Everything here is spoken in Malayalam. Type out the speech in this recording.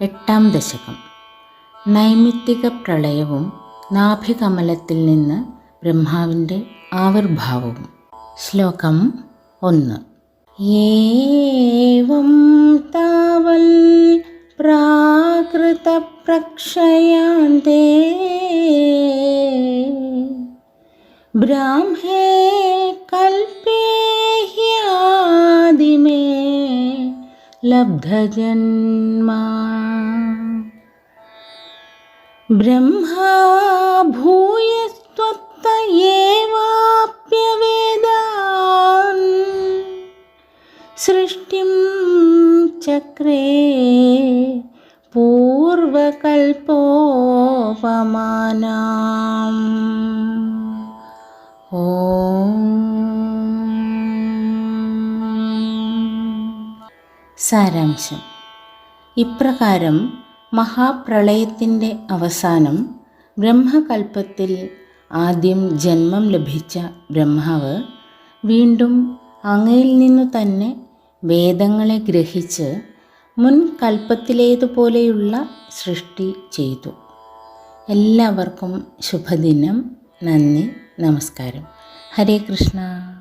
എട്ടാം ദശകം. നൈമിത്തിക പ്രളയവും നാഭികമലത്തിൽ നിന്ന് ബ്രഹ്മാവിന്റെ ആവിർഭാവവും. ശ്ലോകം ഒന്ന്. ഏവം താവൽ പ്രാകൃതപ്രക്ഷയാന്തേ. ബ്രാഹ്മേ കൽപ്പേ लब्धजन्मा। ब्रह्मा भूयस्त्वत्त एवाप्यवेदान् सृष्टिं चक्रे पूर्वकल्पोपमानाम्। സാരാംശം. ഇപ്രകാരം മഹാപ്രളയത്തിന്റെ അവസാനം ബ്രഹ്മകൽപ്പത്തിൽ ആദ്യം ജന്മം ലഭിച്ച ബ്രഹ്മാവ് വീണ്ടും അങ്ങയിൽ നിന്നു തന്നെ വേദങ്ങളെ ഗ്രഹിച്ച് മുൻ കൽപ്പത്തിലേതുപോലെയുള്ള സൃഷ്ടി ചെയ്തു. എല്ലാവർക്കും ശുഭദിനം. നന്ദി. നമസ്കാരം. ഹരേ കൃഷ്ണ.